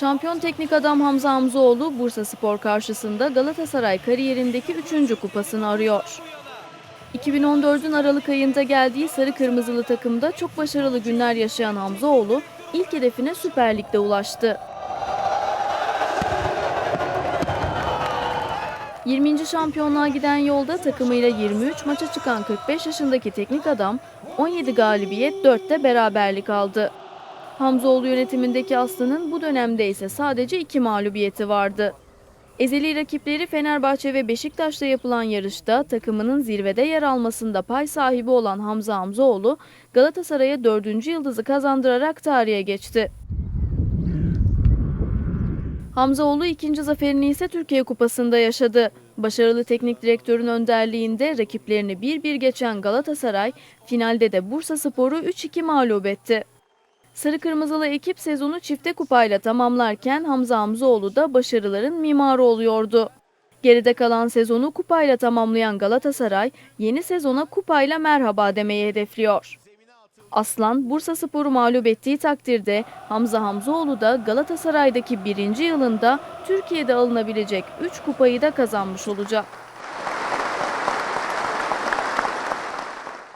Şampiyon teknik adam Hamza Hamzoğlu Bursa Spor karşısında Galatasaray kariyerindeki 3. kupasını arıyor. 2014'ün Aralık ayında geldiği sarı kırmızılı takımda çok başarılı günler yaşayan Hamzoğlu ilk hedefine Süper Lig'de ulaştı. 20. şampiyonluğa giden yolda takımıyla 23 maça çıkan 45 yaşındaki teknik adam 17 galibiyet 4'te beraberlik aldı. Hamzoğlu yönetimindeki Aslı'nın bu dönemde ise sadece iki mağlubiyeti vardı. Ezeli rakipleri Fenerbahçe ve Beşiktaş'ta yapılan yarışta takımının zirvede yer almasında pay sahibi olan Hamza Hamzoğlu Galatasaray'a dördüncü yıldızı kazandırarak tarihe geçti. Hamzaoğlu ikinci zaferini ise Türkiye Kupası'nda yaşadı. Başarılı teknik direktörün önderliğinde rakiplerini bir bir geçen Galatasaray, finalde de Bursa Spor'u 3-2 mağlup etti. Sarı Kırmızılı ekip sezonu çifte kupayla tamamlarken Hamza Hamzoğlu da başarıların mimarı oluyordu. Geride kalan sezonu kupayla tamamlayan Galatasaray, yeni sezona kupayla merhaba demeyi hedefliyor. Aslan, Bursa Spor'u mağlup ettiği takdirde Hamza Hamzoğlu da Galatasaray'daki birinci yılında Türkiye'de alınabilecek 3 kupayı da kazanmış olacak.